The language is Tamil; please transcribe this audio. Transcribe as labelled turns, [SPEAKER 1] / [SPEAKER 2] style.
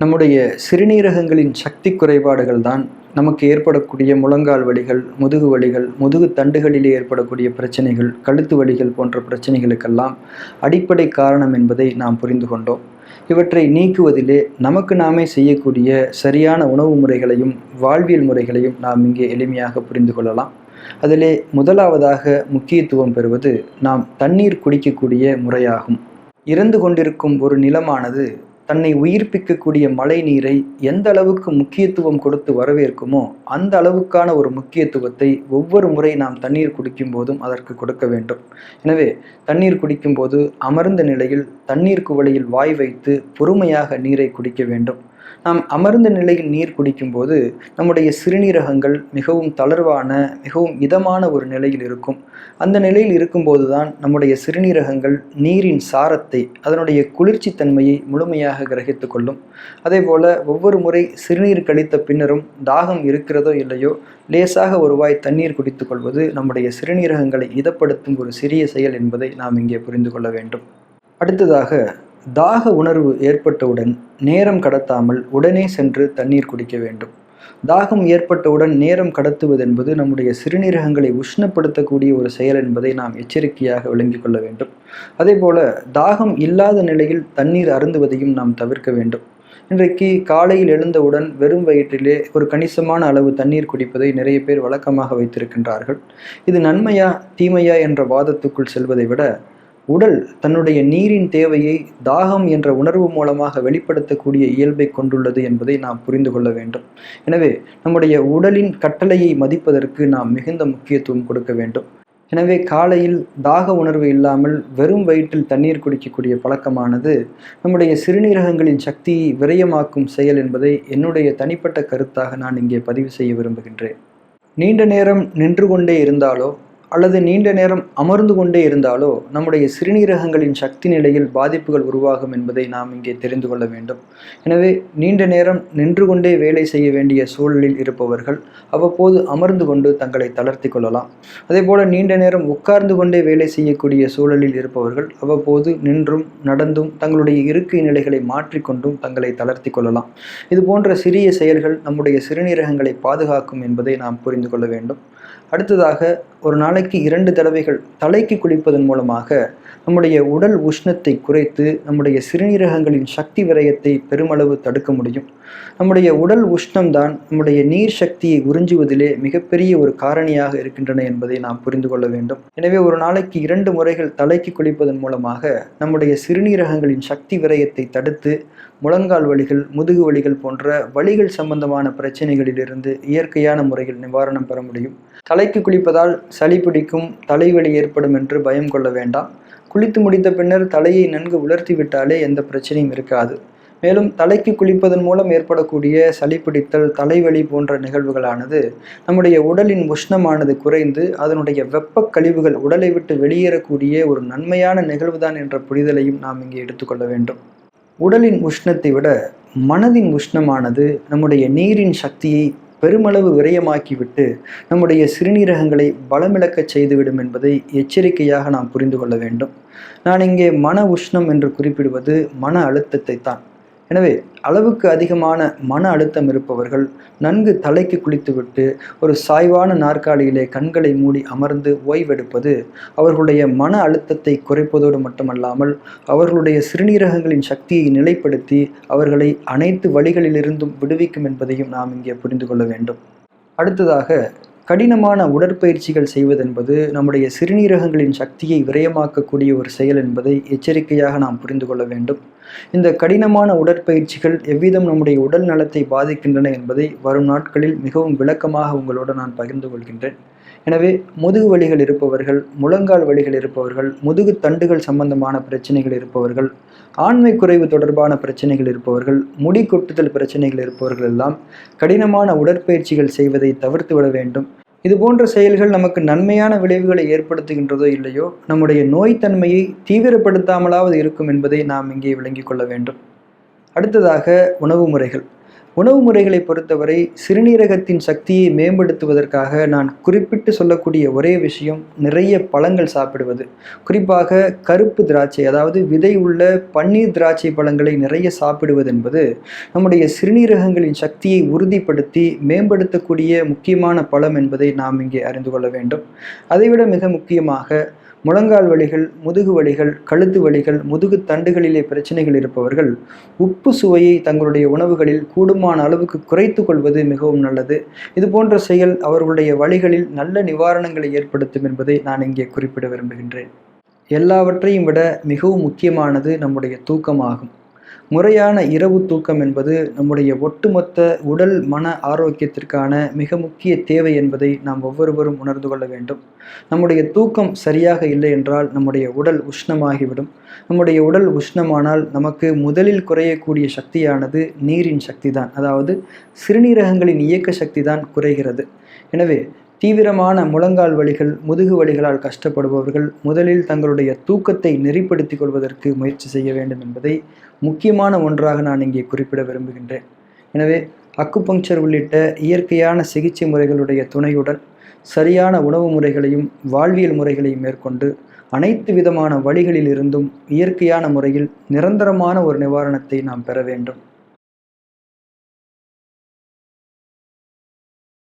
[SPEAKER 1] நம்முடைய சிறுநீரகங்களின் சக்தி குறைபாடுகள் தான் நமக்கு ஏற்படக்கூடிய முழங்கால் வலிகள் முதுகு வலிகள் முதுகு தண்டுகளிலே ஏற்படக்கூடிய பிரச்சனைகள் கழுத்து வலிகள் போன்ற பிரச்சனைகளுக்கெல்லாம் அடிப்படை காரணம் என்பதை நாம் புரிந்து கொண்டோம். இவற்றை நீக்குவதிலே நமக்கு நாமே செய்யக்கூடிய சரியான உணவு முறைகளையும் வாழ்வியல் முறைகளையும் நாம் இங்கே எளிமையாக புரிந்து கொள்ளலாம். அதிலே முதலாவதாக முக்கியத்துவம் பெறுவது நாம் தண்ணீர் குடிக்கக்கூடிய முறையாகும். இறந்து கொண்டிருக்கும் ஒரு நிலமானது தன்னை உயிர்ப்பிக்கக்கூடிய மழை நீரை எந்த அளவுக்கு முக்கியத்துவம் கொடுத்து வரவேற்குமோ அந்த அளவுக்கான ஒரு முக்கியத்துவத்தை ஒவ்வொரு முறை நாம் தண்ணீர் குடிக்கும் போதும் அதற்கு கொடுக்க வேண்டும். எனவே தண்ணீர் குடிக்கும்போது அமர்ந்த நிலையில் தண்ணீர் குவளையில் வாய் வைத்து பொறுமையாக நீரை குடிக்க வேண்டும். நாம் அமர்ந்த நிலையில் நீர் குடிக்கும்போது நம்முடைய சிறுநீரகங்கள் மிகவும் தளர்வான மிகவும் இதமான ஒரு நிலையில் இருக்கும். அந்த நிலையில் இருக்கும்போது தான் நம்முடைய சிறுநீரகங்கள் நீரின் சாரத்தை அதனுடைய குளிர்ச்சி தன்மையை முழுமையாக கிரகித்து கொள்ளும். அதே ஒவ்வொரு முறை சிறுநீர் கழித்த பின்னரும் தாகம் இருக்கிறதோ இல்லையோ லேசாக ஒருவாய் தண்ணீர் குடித்துக் கொள்வது நம்முடைய சிறுநீரகங்களை இதப்படுத்தும் ஒரு சிறிய செயல் என்பதை நாம் இங்கே புரிந்து கொள்ள வேண்டும். அடுத்ததாக தாக உணர்வு ஏற்பட்டவுடன் நேரம் கடத்தாமல் உடனே சென்று தண்ணீர் குடிக்க வேண்டும். தாகம் ஏற்பட்டவுடன் நேரம் கடத்துவது என்பது நம்முடைய சிறுநீரகங்களை உஷ்ணப்படுத்தக்கூடிய ஒரு செயல் என்பதை நாம் எச்சரிக்கையாக விளங்கிக் கொள்ள வேண்டும். அதே போல தாகம் இல்லாத நிலையில் தண்ணீர் அருந்துவதையும் நாம் தவிர்க்க வேண்டும். இன்றைக்கு காலையில் எழுந்தவுடன் வெறும் வயிற்றிலே ஒரு கணிசமான அளவு தண்ணீர் குடிப்பதை நிறைய பேர் வழக்கமாக வைத்திருக்கின்றார்கள். இது நன்மையா தீமையா என்ற வாதத்துக்குள் செல்வதை விட உடல் தன்னுடைய நீரின் தேவையை தாகம் என்ற உணர்வு மூலமாக வெளிப்படுத்தக்கூடிய இயல்பை கொண்டுள்ளது என்பதை நாம் புரிந்து கொள்ள வேண்டும். எனவே நம்முடைய உடலின் கட்டளையை மதிப்பதற்கு நாம் மிகுந்த முக்கியத்துவம் கொடுக்க வேண்டும். எனவே காலையில் தாக உணர்வு இல்லாமல் வெறும் வயிற்றில் தண்ணீர் குடிக்கக்கூடிய பழக்கமானது நம்முடைய சிறுநீரகங்களின் சக்தியை விரயமாக்கும் செயல் என்பதை என்னுடைய தனிப்பட்ட கருத்தாக நான் இங்கே பதிவு செய்ய விரும்புகின்றேன். நீண்ட நேரம் நின்று கொண்டே இருந்தாலோ அல்லது நீண்ட நேரம் அமர்ந்து கொண்டே இருந்தாலோ நம்முடைய சிறுநீரகங்களின் சக்தி நிலையில் பாதிப்புகள் உருவாகும் என்பதை நாம் இங்கே தெரிந்து கொள்ள வேண்டும். எனவே நீண்ட நேரம் நின்று கொண்டே வேலை செய்ய வேண்டிய சூழலில் இருப்பவர்கள் அவ்வப்போது அமர்ந்து கொண்டு தங்களை தளர்த்தி கொள்ளலாம். அதே போல நீண்ட நேரம் உட்கார்ந்து கொண்டே வேலை செய்யக்கூடிய சூழலில் இருப்பவர்கள் அவ்வப்போது நின்றும் நடந்தும் தங்களுடைய இருக்கை நிலைகளை மாற்றிக்கொண்டும் தங்களை தளர்த்தி கொள்ளலாம். இது போன்ற சிறிய செயல்கள் நம்முடைய சிறுநீரகங்களை பாதுகாக்கும் என்பதை நாம் புரிந்து கொள்ள வேண்டும். அடுத்ததாக ஒரு நாளைக்கு இரண்டு தடவைகள் தலைக்கு குளிப்பதன் மூலமாக நம்முடைய உடல் உஷ்ணத்தை குறைத்து நம்முடைய சிறுநீரகங்களின் சக்தி விரயத்தை பெருமளவு தடுக்க முடியும். நம்முடைய உடல் உஷ்ணம்தான் நம்முடைய நீர் சக்தியை உறிஞ்சுவதிலே மிகப்பெரிய ஒரு காரணியாக இருக்கின்றன என்பதை நாம் புரிந்து கொள்ள வேண்டும். எனவே ஒரு நாளைக்கு இரண்டு முறைகள் தலைக்கு குளிப்பதன் மூலமாக நம்முடைய சிறுநீரகங்களின் சக்தி விரயத்தை தடுத்து முழங்கால் வலிகள் முதுகு வலிகள் போன்ற வலிகள் சம்பந்தமான பிரச்சனைகளிலிருந்து இயற்கையான முறையில் நிவாரணம் பெற முடியும். தலைக்கு குளிப்பதால் சளி பிடிக்கும் தலைவலி ஏற்படும் என்று பயம் கொள்ள வேண்டாம். குளித்து முடித்த பின்னர் தலையை நன்கு உலர்த்தி விட்டாலே எந்த பிரச்சனையும் இருக்காது. மேலும் தலைக்கு குளிப்பதன் மூலம் ஏற்படக்கூடிய சளி பிடித்தல் தலைவலி போன்ற நிகழ்வுகளானது நம்முடைய உடலின் உஷ்ணமானது குறைந்து அதனுடைய வெப்ப கழிவுகள் உடலை விட்டு வெளியேறக்கூடிய ஒரு நன்மையான நிகழ்வுதான் என்ற புரிதலையும் நாம் இங்கே எடுத்துக்கொள்ள வேண்டும். உடலின் உஷ்ணத்தை விட மனதின் உஷ்ணமானது நம்முடைய நீரின் சக்தியை பெருமளவு விரயமாக்கிவிட்டு நம்முடைய சிறுநீரகங்களை பலமிழக்கச் செய்துவிடும் என்பதை எச்சரிக்கையாக நாம் புரிந்து கொள்ள வேண்டும். நான் இங்கே மன உஷ்ணம் என்று குறிப்பிடுவது மன அழுத்தத்தை தான் எனவே அளவுக்கு அதிகமான மன அழுத்தம் இருப்பவர்கள் நன்கு தலைக்கு குளித்துவிட்டு ஒரு சாய்வான நாற்காலியிலே கண்களை மூடி அமர்ந்து ஓய்வெடுப்பது அவர்களுடைய மன அழுத்தத்தை குறைப்பதோடு மட்டுமல்லாமல் அவர்களுடைய சிறுநீரகங்களின் சக்தியை நிலைப்படுத்தி அவர்களை அனைத்து வழிகளிலிருந்தும் விடுவிக்கும் என்பதையும் நாம் இங்கே புரிந்து கொள்ள வேண்டும். அடுத்ததாக கடினமான உடற்பயிற்சிகள் செய்வதென்பது நம்முடைய சிறுநீரகங்களின் சக்தியை விரயமாக்கக்கூடிய ஒரு செயல் என்பதை எச்சரிக்கையாக நாம் புரிந்து கொள்ள வேண்டும். இந்த கடினமான உடற்பயிற்சிகள் எவ்விதம் நம்முடைய உடல் நலத்தை பாதிக்கின்றன என்பதை வரும் நாட்களில் மிகவும் விளக்கமாக உங்களோடு நான் பகிர்ந்து கொள்கின்றேன். எனவே முதுகு வலிகள் இருப்பவர்கள் முழங்கால் வலிகள் இருப்பவர்கள் முதுகு தண்டுகள் சம்பந்தமான பிரச்சனைகள் இருப்பவர்கள் ஆண்மை குறைவு தொடர்பான பிரச்சனைகள் இருப்பவர்கள் முடி கொட்டுதல் பிரச்சனைகள் இருப்பவர்கள் எல்லாம் கடினமான உடற்பயிற்சிகள் செய்வதை தவிர்த்து விட வேண்டும். இது போன்ற செயல்கள் நமக்கு நன்மையான விளைவுகளை ஏற்படுத்துகின்றதோ இல்லையோ நம்முடைய நோய்த்தன்மையை தீவிரப்படுத்தாமலாவது இருக்கும் என்பதை நாம் இங்கே விளங்கிக் கொள்ள வேண்டும். அடுத்ததாக உணவு முறைகள். உணவு முறைகளை பொறுத்தவரை சிறுநீரகத்தின் சக்தியை மேம்படுத்துவதற்காக நான் குறிப்பிட்டு சொல்லக்கூடிய ஒரே விஷயம் நிறைய பழங்கள் சாப்பிடுவது. குறிப்பாக கருப்பு திராட்சை அதாவது விதை உள்ள பன்னீர் திராட்சை பழங்களை நிறைய சாப்பிடுவது என்பது நம்முடைய சிறுநீரகங்களின் சக்தியை உறுதிப்படுத்தி மேம்படுத்தக்கூடிய முக்கியமான பழம் என்பதை நாம் இங்கே அறிந்து கொள்ள வேண்டும். அதைவிட மிக முக்கியமாக முழங்கால் வலிகள் முதுகு வலிகள் கழுத்து வலிகள் முதுகு தண்டுகளிலே பிரச்சனைகள் இருப்பவர்கள் உப்பு சுவையை தங்களுடைய உணவுகளில் கூடுமான அளவுக்கு குறைத்து கொள்வது மிகவும் நல்லது. இது போன்ற செயல் அவர்களுடைய வழிகளில் நல்ல நிவாரணங்களை ஏற்படுத்தும் என்பதை நான் இங்கே குறிப்பிட விரும்புகின்றேன். எல்லாவற்றையும் விட மிகவும் முக்கியமானது நம்முடைய தூக்கமாகும். முறையான இரவு தூக்கம் என்பது நம்முடைய ஒட்டுமொத்த உடல் மன ஆரோக்கியத்திற்கான மிக முக்கிய தேவை என்பதை நாம் ஒவ்வொருவரும் உணர்ந்து கொள்ள வேண்டும். நம்முடைய தூக்கம் சரியாக இல்லை என்றால் நம்முடைய உடல் உஷ்ணமாகிவிடும். நம்முடைய உடல் உஷ்ணமானால் நமக்கு முதலில் குறையக்கூடிய சக்தியானது நீரின் சக்தி தான் அதாவது சிறுநீரகங்களின் இயக்க சக்தி தான் குறைகிறது. எனவே தீவிரமான முழங்கால் வலிகள் முதுகு வலிகளால் கஷ்டப்படுபவர்கள் முதலில் தங்களுடைய தூக்கத்தை நெறிப்படுத்திக் கொள்வதற்கு முயற்சி செய்ய வேண்டும் என்பதை முக்கியமான ஒன்றாக நான் இங்கே குறிப்பிட விரும்புகின்றேன். எனவே அக்குபங்க்சர் உள்ளிட்ட இயற்கையான சிகிச்சை முறைகளுடைய துணையுடன் சரியான உணவு முறைகளையும் வாழ்வியல் முறைகளையும் மேற்கொண்டு அனைத்து விதமான வழிகளில் இருந்தும் இயற்கையான முறையில் நிரந்தரமான ஒரு நிவாரணத்தை நாம் பெற வேண்டும்.